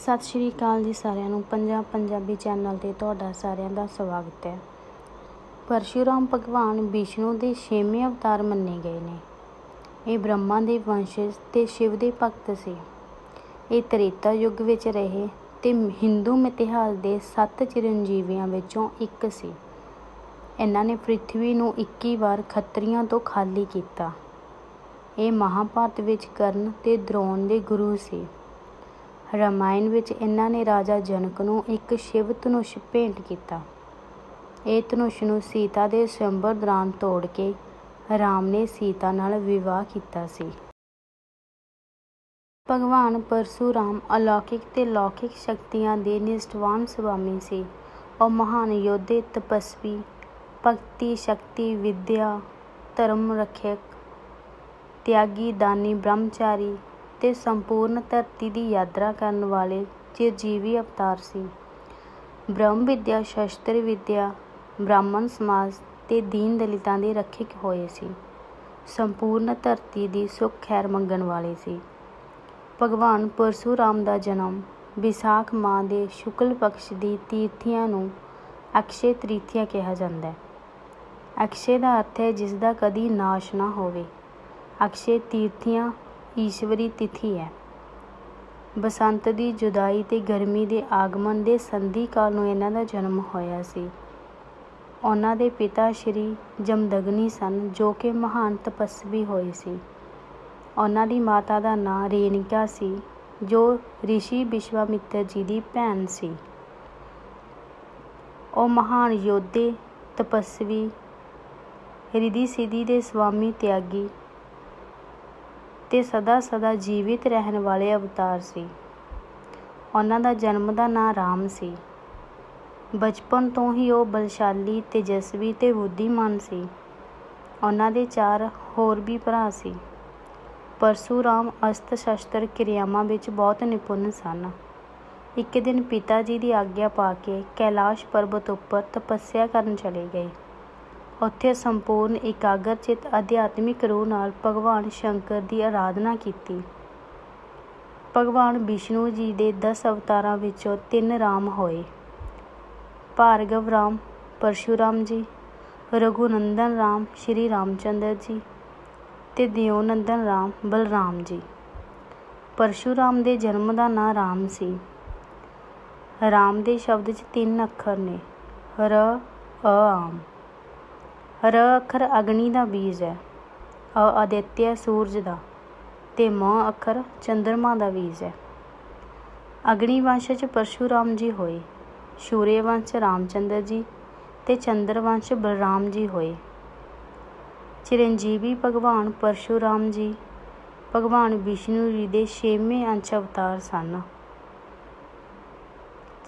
ਸਤਿ ਸ਼੍ਰੀ ਅਕਾਲ ਜੀ ਸਾਰਿਆਂ ਨੂੰ। ਪੰਜਾਬ ਪੰਜਾਬੀ ਚੈਨਲ ਤੇ ਤੁਹਾਡਾ ਸਾਰਿਆਂ ਦਾ ਸਵਾਗਤ ਹੈ। ਪਰਸ਼ੂਰਾਮ ਭਗਵਾਨ ਵਿਸ਼ਨੂੰ ਦੇ ਛੇਵੇਂ ਅਵਤਾਰ ਮੰਨੇ ਗਏ ਨੇ। ਇਹ ਬ੍ਰਹਮਾ ਦੇ ਵੰਸ਼ਜ ਤੇ ਸ਼ਿਵ ਦੇ ਭਗਤ ਸੀ। ਇਹ ਤ੍ਰੇਤਾ ਯੁੱਗ ਵਿੱਚ ਰਹੇ ਤੇ ਹਿੰਦੂ ਇਤਿਹਾਸ ਦੇ ਸੱਤ ਚਿਰੰਜੀਵੀਆਂ ਵਿੱਚੋਂ ਇੱਕ ਸੀ। ਇਹਨਾਂ ਨੇ ਪ੍ਰਿਥਵੀ ਨੂੰ 21 ਵਾਰ ਖੱਤਰੀਆਂ ਤੋਂ ਖਾਲੀ ਕੀਤਾ। ਇਹ ਮਹਾਭਾਰਤ ਵਿੱਚ ਕਰਨ ਤੇ ਦ੍ਰੋਣ ਦੇ ਗੁਰੂ ਸੀ। ਰਾਮਾਇਣ ਵਿੱਚ ਇਹਨਾਂ ਨੇ ਰਾਜਾ ਜਨਕ ਨੂੰ ਇੱਕ ਸ਼ਿਵ ਧਨੁਸ਼ ਭੇਂਟ ਕੀਤਾ। ਇਹ ਧਨੁਸ਼ ਨੂੰ ਸੀਤਾ ਦੇ ਸਵੰਬਰ ਦੌਰਾਨ ਤੋੜ ਕੇ ਰਾਮ ਨੇ ਸੀਤਾ ਨਾਲ ਵਿਵਾਹ ਕੀਤਾ ਸੀ। ਭਗਵਾਨ ਪਰਸ਼ੂਰਾਮ ਅਲੌਕਿਕ ਤੇ ਲੌਕਿਕ ਸ਼ਕਤੀਆਂ ਦੇ ਨਿਸ਼ਟਵਾਨ ਸੁਆਮੀ ਸੀ। ਉਹ ਮਹਾਨ ਯੋਧੇ, ਤਪਸਵੀ, ਭਗਤੀ ਸ਼ਕਤੀ, ਵਿਦਿਆ ਧਰਮ ਰੱਖਿਅਕ ਤਿਆਗੀ ਦਾਨੀ ਬ੍ਰਹਮਚਾਰੀ ਤੇ ਸੰਪੂਰਨ ਧਰਤੀ ਦੀ ਯਾਤਰਾ ਕਰਨ ਵਾਲੇ ਚਿਰਜੀਵੀ ਅਵਤਾਰ ਸੀ। ਬ੍ਰਹਮ ਵਿਦਿਆ, ਸ਼ਸਤਰ ਵਿਦਿਆ, ਬ੍ਰਾਹਮਣ ਸਮਾਜ ਤੇ ਦੀਨ ਦਲਿਤਾਂ ਦੇ ਰੱਖਿਅਕ ਹੋਏ ਸੀ। ਸੰਪੂਰਨ ਧਰਤੀ ਦੀ ਸੁੱਖ ਖੈਰ ਮੰਗਣ ਵਾਲੇ ਸੀ। ਭਗਵਾਨ ਪਰਸ਼ੂਰਾਮ ਦਾ ਜਨਮ ਵਿਸਾਖ ਮਾਹ ਦੇ ਸ਼ੁਕਲ ਪਕਸ਼ ਦੀ ਤੀਰਥੀਆਂ ਨੂੰ ਅਕਸ਼ੇ ਤ੍ਰੀਥੀਆ ਕਿਹਾ ਜਾਂਦਾ ਹੈ। ਅਕਸ਼ੇ ਦਾ ਅਰਥ ਹੈ ਜਿਸਦਾ ਕਦੀ ਨਾਸ਼ ਨਾ ਹੋਵੇ। ਅਕਸ਼ੇ ਤੀਰਥੀਆਂ ਈਸ਼ਵਰੀ ਤਿਥੀ ਹੈ। ਬਸੰਤ ਦੀ ਜੁਦਾਈ ਤੇ ਗਰਮੀ ਦੇ ਆਗਮਨ ਦੇ ਸੰਧੀ ਕਾਲ ਨੂੰ ਇਹਨਾਂ ਦਾ ਜਨਮ ਹੋਇਆ ਸੀ। ਉਹਨਾਂ ਦੇ ਪਿਤਾ ਸ਼੍ਰੀ ਜਮਦਗਨੀ ਸਨ, ਜੋ ਕਿ ਮਹਾਨ ਤਪਸਵੀ ਹੋਏ ਸੀ। ਉਹਨਾਂ ਦੀ ਮਾਤਾ ਦਾ ਨਾਂ ਰੇਨਿਕਾ ਸੀ, ਜੋ ਰਿਸ਼ੀ ਵਿਸ਼ਵਾਮਿੱਤਰ ਜੀ ਦੀ ਭੈਣ ਸੀ। ਉਹ ਮਹਾਨ ਯੋਧੇ, ਤਪਸਵੀ ਰਿਧੀ ਸਿਧੀ ਦੇ ਸਵਾਮੀ ਤਿਆਗੀ ਅਤੇ ਸਦਾ ਸਦਾ ਜੀਵਿਤ ਰਹਿਣ ਵਾਲੇ ਅਵਤਾਰ ਸੀ। ਉਹਨਾਂ ਦਾ ਜਨਮ ਦਾ ਨਾਂ ਰਾਮ ਸੀ। ਬਚਪਨ ਤੋਂ ਹੀ ਉਹ ਬਲਸ਼ਾਲੀ, ਤੇਜਸਵੀ ਤੇ ਬੁੱਧੀਮਾਨ ਸੀ। ਉਹਨਾਂ ਦੇ ਚਾਰ ਹੋਰ ਵੀ ਭਰਾ ਸੀ। ਪਰਸ਼ੂਰਾਮ ਅਸਤ ਸ਼ਸਤਰ ਕਿਰਿਆਵਾਂ ਵਿੱਚ ਬਹੁਤ ਨਿਪੁੰਨ ਸਨ। ਇੱਕ ਦਿਨ ਪਿਤਾ ਜੀ ਦੀ ਆਗਿਆ ਪਾ ਕੇ ਕੈਲਾਸ਼ ਪਰਬਤ ਉੱਪਰ ਤਪੱਸਿਆ ਕਰਨ ਚਲੇ ਗਏ। ਉੱਥੇ ਸੰਪੂਰਨ ਇਕਾਗਰਚਿਤ ਅਧਿਆਤਮਿਕ ਰੂਹ ਨਾਲ ਭਗਵਾਨ ਸ਼ੰਕਰ ਦੀ ਆਰਾਧਨਾ ਕੀਤੀ। ਭਗਵਾਨ ਵਿਸ਼ਨੂੰ ਜੀ ਦੇ ਦਸ ਅਵਤਾਰਾਂ ਵਿੱਚੋਂ ਤਿੰਨ ਰਾਮ ਹੋਏ। ਭਾਰਗਵ ਰਾਮ, ਪਰਸ਼ੂਰਾਮ ਜੀ, ਰਘੁਨੰਦਨ ਰਾਮ, ਸ਼੍ਰੀ ਰਾਮਚੰਦਰ ਜੀ ਤੇ ਦਿਓਨੰਦਨ ਰਾਮ, ਬਲਰਾਮ ਜੀ। ਪਰਸ਼ੂਰਾਮ ਦੇ ਜਨਮ ਦਾ ਨਾਂ ਰਾਮ ਸੀ। ਰਾਮ ਦੇ ਸ਼ਬਦ 'ਚ ਤਿੰਨ ਅੱਖਰ ਨੇ, ਰ, ਅ, ਆਮ। ਰ ਅੱਖਰ ਅਗਨੀ ਦਾ ਬੀਜ ਹੈ ਅ ਆਦਿਤਯ ਸੂਰਜ ਦਾ ਅਤੇ ਮ ਅੱਖਰ ਚੰਦਰਮਾ ਦਾ ਬੀਜ ਹੈ। ਅਗਨੀ ਵੰਸ਼ 'ਚ ਪਰਸ਼ੂਰਾਮ ਜੀ ਹੋਏ, ਸ਼ੂਰੇ ਵੰਸ਼ ਰਾਮਚੰਦਰ ਜੀ ਅਤੇ ਚੰਦਰ ਵੰਸ਼ ਬਲਰਾਮ ਜੀ ਹੋਏ। ਚਿਰੰਜੀਵੀ ਭਗਵਾਨ ਪਰਸ਼ੂਰਾਮ ਜੀ, ਭਗਵਾਨ ਵਿਸ਼ਨੂੰ ਜੀ ਦੇ ਛੇਵੇਂ ਅੰਸ਼ ਅਵਤਾਰ ਸਨ।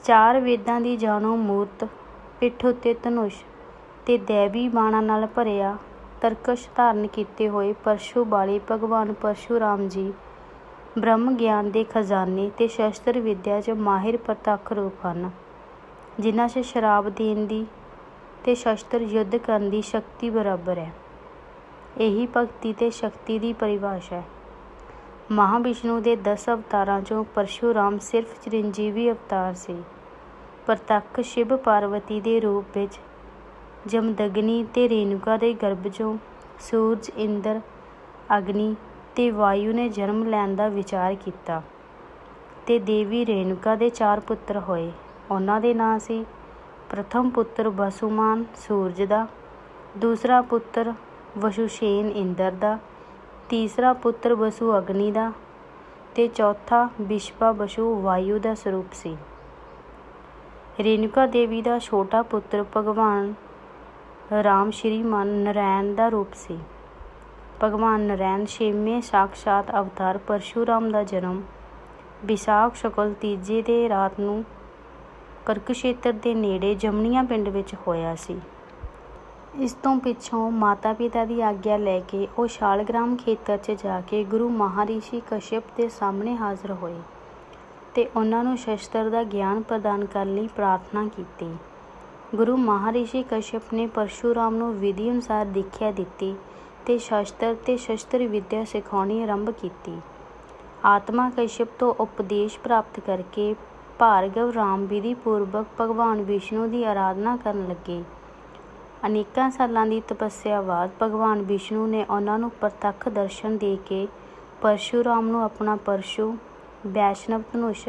ਚਾਰ ਵੇਦਾਂ ਦੀ ਜਾਣੋ ਮੂਰਤ ਪਿੱਠ ਉੱਤੇ ਧਨੁਸ਼ ਤੇ ਦੈਵੀ ਬਾਣਾਂ ਨਾਲ ਭਰਿਆ ਤਰਕਸ਼ ਧਾਰਨ ਕੀਤੇ ਹੋਏ ਪਰਸ਼ੂ ਵਾਲੇ ਭਗਵਾਨ ਪਰਸ਼ੂਰਾਮ ਜੀ ਬ੍ਰਹਮ ਗਿਆਨ ਦੇ ਖਜ਼ਾਨੇ ਤੇ ਸ਼ਸਤਰ ਵਿੱਦਿਆ 'ਚ ਮਾਹਿਰ ਪ੍ਰਤੱਖ ਰੂਪ ਹਨ, ਜਿਨ੍ਹਾਂ 'ਚ ਸ਼ਰਾਬ ਦੇਣ ਦੀ ਤੇ ਸ਼ਸਤਰ ਯੁੱਧ ਕਰਨ ਦੀ ਸ਼ਕਤੀ ਬਰਾਬਰ ਹੈ। ਇਹੀ ਭਗਤੀ ਤੇ ਸ਼ਕਤੀ ਦੀ ਪਰਿਭਾਸ਼ਾ ਹੈ। ਮਹਾਵਿਸ਼ਨੂੰ ਦੇ 10 ਅਵਤਾਰਾਂ 'ਚੋਂ ਪਰਸ਼ੂਰਾਮ ਸਿਰਫ ਚਿਰੰਜੀਵੀ ਅਵਤਾਰ ਸੀ। ਪ੍ਰਤੱਖ ਸ਼ਿਵ ਪਾਰਵਤੀ ਦੇ ਰੂਪ ਵਿੱਚ ਜਮਦਗਨੀ ਅਤੇ ਰੇਣੂਕਾ ਦੇ ਗਰਭ 'ਚੋਂ ਸੂਰਜ, ਇੰਦਰ, ਅਗਨੀ ਅਤੇ ਵਾਯੂ ਨੇ ਜਨਮ ਲੈਣ ਦਾ ਵਿਚਾਰ ਕੀਤਾ ਅਤੇ ਦੇਵੀ ਰੇਣੂਕਾ ਦੇ ਚਾਰ ਪੁੱਤਰ ਹੋਏ। ਉਹਨਾਂ ਦੇ ਨਾਂ ਸੀ ਪ੍ਰਥਮ ਪੁੱਤਰ ਵਸੁਮਾਨ ਸੂਰਜ ਦਾ, ਦੂਸਰਾ ਪੁੱਤਰ ਵਸੁਸ਼ੇਨ ਇੰਦਰ ਦਾ, ਤੀਸਰਾ ਪੁੱਤਰ ਵਸੂ ਅਗਨੀ ਦਾ ਅਤੇ ਚੌਥਾ ਵਿਸ਼ਵਾ ਵਸ਼ੂ ਵਾਯੂ ਦਾ ਸਰੂਪ ਸੀ। ਰੇਣੂਕਾ ਦੇਵੀ ਦਾ ਛੋਟਾ ਪੁੱਤਰ ਭਗਵਾਨ ਰਾਮ ਸ਼੍ਰੀਮਾਨ ਨਰੈਣ ਦਾ ਰੂਪ ਸੀ। ਭਗਵਾਨ ਨਰੈਣ ਛੇਵੇਂ ਸਾਖਸ਼ਾਤ ਅਵਤਾਰ ਪਰਸ਼ੂਰਾਮ ਦਾ ਜਨਮ ਵਿਸਾਖ ਸ਼ੁਕਲ ਤੀਜੇ ਦੇ ਰਾਤ ਨੂੰ ਕਰਕਸ਼ੇਤਰ ਦੇ ਨੇੜੇ ਜਮਨੀਆਂ ਪਿੰਡ ਵਿੱਚ ਹੋਇਆ ਸੀ। ਇਸ ਤੋਂ ਪਿੱਛੋਂ ਮਾਤਾ ਪਿਤਾ ਦੀ ਆਗਿਆ ਲੈ ਕੇ ਉਹ ਸ਼ਾਲਗ੍ਰਾਮ ਖੇਤਰ 'ਚ ਜਾ ਕੇ ਗੁਰੂ ਮਹਾਰਿਸ਼ੀ ਕਸ਼ਿਪ ਦੇ ਸਾਹਮਣੇ ਹਾਜ਼ਰ ਹੋਏ ਤੇ ਉਹਨਾਂ ਨੂੰ ਸ਼ਸਤਰ ਦਾ ਗਿਆਨ ਪ੍ਰਦਾਨ ਕਰਨ ਲਈ ਪ੍ਰਾਰਥਨਾ ਕੀਤੀ। ਗੁਰੂ ਮਹਾਰਿਸ਼ੀ ਕਸ਼ਯਪ ਨੇ ਪਰਸ਼ੂਰਾਮ ਨੂੰ ਵਿਧੀ ਅਨੁਸਾਰ ਦੀਖਿਆ, ਦਿੱਤੀ ਤੇ ਸ਼ਸਤਰ ਤੇ ਸ਼ਸਤਰ ਵਿਦਿਆ ਸਿਖਾਉਣੀ ਆਰੰਭ ਕੀਤੀ। ਆਤਮਾ ਕਸ਼ਯਪ ਤੋਂ ਉਪਦੇਸ਼ ਪ੍ਰਾਪਤ ਕਰਕੇ ਭਾਰਗਵ ਰਾਮ ਵਿਧੀ ਪੂਰਵਕ ਭਗਵਾਨ ਵਿਸ਼ਨੂੰ ਦੀ ਆਰਾਧਨਾ ਕਰਨ ਲੱਗੇ। ਅਨੇਕਾਂ ਸਾਲਾਂ ਦੀ ਤਪੱਸਿਆ ਬਾਅਦ ਭਗਵਾਨ ਵਿਸ਼ਨੂੰ ਨੇ ਉਹਨਾਂ ਨੂੰ ਪ੍ਰਤੱਖ ਦਰਸ਼ਨ ਦੇ ਕੇ ਪਰਸ਼ੂਰਾਮ ਨੂੰ ਆਪਣਾ ਪਰਸ਼ੂ, ਵੈਸ਼ਨਵ ਧਨੁਸ਼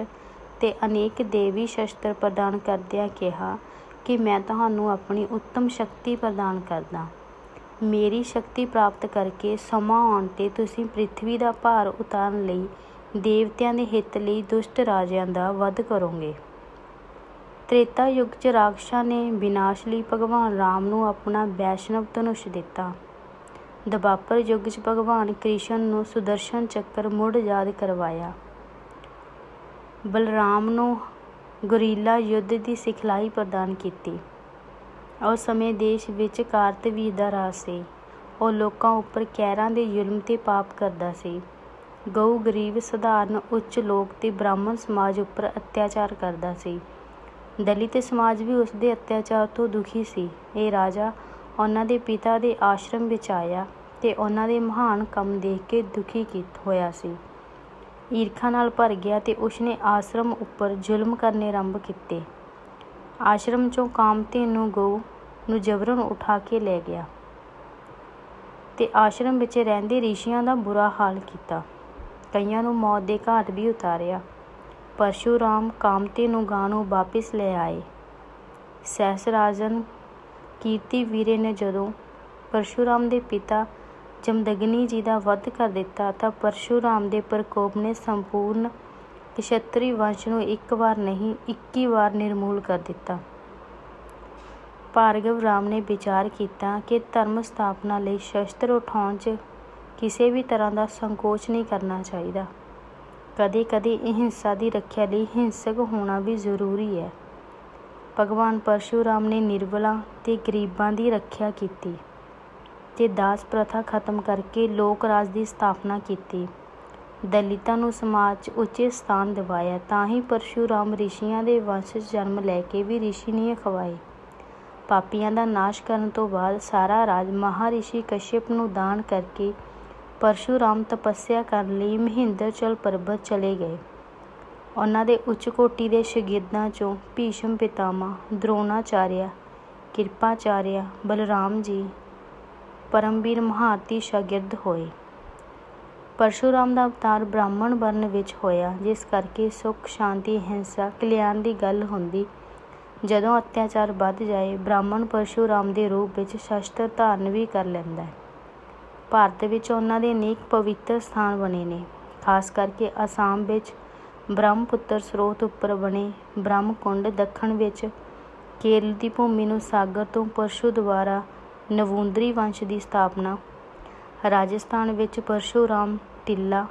ਤੇ ਅਨੇਕ ਦੇਵੀ ਸ਼ਸਤਰ ਪ੍ਰਦਾਨ ਕਰਦਿਆਂ ਕਿਹਾ ਕਿ ਮੈਂ ਤੁਹਾਨੂੰ ਆਪਣੀ ਉੱਤਮ ਸ਼ਕਤੀ ਪ੍ਰਦਾਨ ਕਰਦਾ। ਮੇਰੀ ਸ਼ਕਤੀ ਪ੍ਰਾਪਤ ਕਰਕੇ ਸਮਾਂ ਆਉਣ ਤੇ ਤੁਸੀਂ ਪ੍ਰਿਥਵੀ ਦਾ ਭਾਰ ਉਤਾਰਨ ਲਈ ਦੇਵਤਿਆਂ ਦੇ ਹਿੱਤ ਲਈ ਦੁਸ਼ਟ ਰਾਜਿਆਂ ਦਾ ਵਧ ਕਰੋਗੇ। ਤ੍ਰੇਤਾ ਯੁੱਗ 'ਚ ਰਾਖਸ਼ਾਂ ਨੇ ਵਿਨਾਸ਼ ਲਈ ਭਗਵਾਨ ਰਾਮ ਨੂੰ ਆਪਣਾ ਵੈਸ਼ਨਵ ਧਨੁਸ਼ ਦਿੱਤਾ। ਦਵਾਪਰ ਯੁੱਗ 'ਚ ਭਗਵਾਨ ਕ੍ਰਿਸ਼ਨ ਨੂੰ ਸੁਦਰਸ਼ਨ ਚੱਕਰ ਮੁੜ ਯਾਦ ਕਰਵਾਇਆ। ਬਲਰਾਮ ਨੂੰ ਗੁਰੀਲਾ ਯੁੱਧ ਦੀ ਸਿਖਲਾਈ ਪ੍ਰਦਾਨ ਕੀਤੀ। ਉਸ ਸਮੇਂ ਦੇਸ਼ ਵਿੱਚ ਕਾਰਤਵੀਰ ਦਾ ਰਾਜ ਸੀ। ਉਹ ਲੋਕਾਂ ਉੱਪਰ ਕੈਰਾਂ ਦੇ ਜ਼ੁਲਮ ਤੇ ਪਾਪ ਕਰਦਾ ਸੀ। ਗਊ ਗਰੀਬ, ਸਧਾਰਨ, ਉੱਚ ਲੋਕ ਤੇ ਬ੍ਰਾਹਮਣ ਸਮਾਜ ਉੱਪਰ ਅਤਿਆਚਾਰ ਕਰਦਾ ਸੀ। ਦਲਿਤ ਸਮਾਜ ਵੀ ਉਸ ਦੇ ਅਤਿਆਚਾਰ ਤੋਂ ਦੁਖੀ ਸੀ। ਇਹ ਰਾਜਾ ਉਹਨਾਂ ਦੇ ਪਿਤਾ ਦੇ ਆਸ਼ਰਮ ਵਿੱਚ ਆਇਆ ਤੇ ਉਹਨਾਂ ਦੇ ਮਹਾਨ ਕੰਮ ਦੇਖ ਕੇ ਦੁਖੀ ਕੀਤਾ ਹੋਇਆ ਸੀ। ਈਰਖਾ ਨਾਲ ਭਰ ਗਿਆ ਤੇ ਉਸਨੇ ਆਸ਼ਰਮ ਉੱਪਰ ਜ਼ੁਲਮ ਕਰਨੇ ਆਰੰਭ ਕੀਤੇ। ਆਸ਼ਰਮ ਚੋਂ ਕਾਮਧੇਨ ਨੂੰ ਗਊ ਨੂੰ ਜਬਰਨ ਉਠਾ ਕੇ ਲੈ ਗਿਆ ਤੇ ਆਸ਼ਰਮ ਵਿੱਚ ਰਹਿੰਦੇ ਰਿਸ਼ੀਆਂ ਦਾ ਬੁਰਾ ਹਾਲ ਕੀਤਾ। ਕਈਆਂ ਨੂੰ ਮੌਤ ਦੇ ਘਾਟ ਵੀ ਉਤਾਰਿਆ। ਪਰਸ਼ੂਰਾਮ ਕਾਮਤੇ ਨੂੰ ਗਾਂ ਨੂੰ ਵਾਪਿਸ ਲੈ ਆਏ। ਸਹਿਸਰਾਜਨ ਕੀਰਤੀ ਵੀਰੇ ਨੇ ਜਦੋਂ ਪਰਸ਼ੂਰਾਮ ਦੇ ਪਿਤਾ ਜਮਦਗਨੀ ਜੀ ਦਾ ਵੱਧ ਕਰ ਦਿੱਤਾ ਤਾਂ ਪਰਸ਼ੂਰਾਮ ਦੇ ਪ੍ਰਕੋਪ ਨੇ ਸੰਪੂਰਨ ਕਸ਼ਤਰੀ ਵੰਸ਼ ਨੂੰ ਇੱਕ ਵਾਰ ਨਹੀਂ 21 ਵਾਰ ਨਿਰਮੂਲ ਕਰ ਦਿੱਤਾ। ਭਾਰਗਵ ਰਾਮ ਨੇ ਵਿਚਾਰ ਕੀਤਾ ਕਿ ਧਰਮ ਸਥਾਪਨਾ ਲਈ ਸ਼ਸਤਰ ਉਠਾਉਣ 'ਚ ਕਿਸੇ ਵੀ ਤਰ੍ਹਾਂ ਦਾ ਸੰਕੋਚ ਨਹੀਂ ਕਰਨਾ ਚਾਹੀਦਾ। ਕਦੇ-ਕਦੇ ਅਹਿੰਸਾ ਦੀ ਰੱਖਿਆ ਲਈ ਹਿੰਸਕ ਹੋਣਾ ਵੀ ਜ਼ਰੂਰੀ ਹੈ। ਭਗਵਾਨ ਪਰਸ਼ੂਰਾਮ ਨੇ ਨਿਰਬਲਾਂ ਤੇ ਗਰੀਬਾਂ ਦੀ ਰੱਖਿਆ ਕੀਤੀ। ਅਤੇ ਦਾਸ ਪ੍ਰਥਾ ਖਤਮ ਕਰਕੇ ਲੋਕ ਰਾਜ ਦੀ ਸਥਾਪਨਾ ਕੀਤੀ। ਦਲਿਤਾਂ ਨੂੰ ਸਮਾਜ 'ਚ ਉੱਚੇ ਸਥਾਨ ਦਿਵਾਇਆ, ਤਾਂ ਹੀ ਪਰਸ਼ੂਰਾਮ ਰਿਸ਼ੀਆਂ ਦੇ ਵੰਸ਼ 'ਚ ਜਨਮ ਲੈ ਕੇ ਵੀ ਰਿਸ਼ੀ ਨਹੀਂ ਅਖਵਾਏ। ਪਾਪੀਆਂ ਦਾ ਨਾਸ਼ ਕਰਨ ਤੋਂ ਬਾਅਦ ਸਾਰਾ ਰਾਜ ਮਹਾਰਿਸ਼ੀ ਕਸ਼ਿਪ ਨੂੰ ਦਾਨ ਕਰਕੇ ਪਰਸ਼ੂਰਾਮ ਤਪੱਸਿਆ ਕਰਨ ਲਈ ਮਹਿੰਦਰਚਲ ਪਰਬਤ ਚਲੇ ਗਏ। ਉਹਨਾਂ ਦੇ ਉੱਚ ਕੋਟੀ ਦੇ ਸ਼ਾਗਿਰਦਾਂ ਚੋਂ ਭੀਸ਼ਮ ਪਿਤਾਮਾ ਦ੍ਰੋਣਾਚਾਰਿਆ, ਕਿਰਪਾਚਾਰਿਆ, ਬਲਰਾਮ ਜੀ ਪਰਮਵੀਰ ਮਹਾਰਤੀ ਸ਼ਾਗਿਰਦ ਹੋਏ। ਪਰਸ਼ੂਰਾਮ ਦਾ ਅਵਤਾਰ ਬ੍ਰਾਹਮਣ ਵਰਨ ਵਿੱਚ ਹੋਇਆ, ਜਿਸ ਕਰਕੇ ਸੁੱਖ, ਸ਼ਾਂਤੀ, ਹਿੰਸਾ, ਕਲਿਆਣ ਦੀ ਗੱਲ ਹੁੰਦੀ। ਜਦੋਂ ਅਤਿਆਚਾਰ ਵੱਧ ਜਾਏ, ਬ੍ਰਾਹਮਣ ਪਰਸ਼ੂਰਾਮ ਦੇ ਰੂਪ ਵਿੱਚ ਸ਼ਸਤਰ ਧਾਰਨ ਵੀ ਕਰ ਲੈਂਦਾ ਹੈ। ਭਾਰਤ ਵਿੱਚ ਉਹਨਾਂ ਦੇ ਅਨੇਕ ਪਵਿੱਤਰ ਸਥਾਨ ਬਣੇ ਨੇ। ਖਾਸ ਕਰਕੇ ਅਸਾਮ ਵਿੱਚ ਬ੍ਰਹਮਪੁੱਤਰ ਸਰੋਤ ਉੱਪਰ ਬਣੇ ਬ੍ਰਹਮਕੁੰਡ ਦੱਖਣ ਵਿੱਚ ਕੇਰਲ ਦੀ ਭੂਮੀ ਨੂੰ ਸਾਗਰ ਤੋਂ ਪਰਸ਼ੂ ਦੁਆਰਾ ਨਵੂੰਦਰੀ ਵੰਸ਼ ਦੀ ਸਥਾਪਨਾ। ਰਾਜਸਥਾਨ ਵਿੱਚ ਪਰਸ਼ੂਰਾਮ ਟਿੱਲਾ,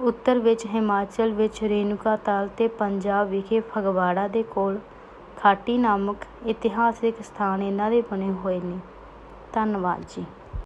ਉੱਤਰ ਵਿੱਚ ਹਿਮਾਚਲ ਵਿੱਚ ਰੇਣੂਕਾ ਤਾਲ ਅਤੇ ਪੰਜਾਬ ਵਿਖੇ ਫਗਵਾੜਾ ਦੇ ਕੋਲ ਖਾਟੀ ਨਾਮਕ ਇਤਿਹਾਸਿਕ ਸਥਾਨ ਇਹਨਾਂ ਦੇ ਬਣੇ ਹੋਏ ਨੇ। ਧੰਨਵਾਦ ਜੀ।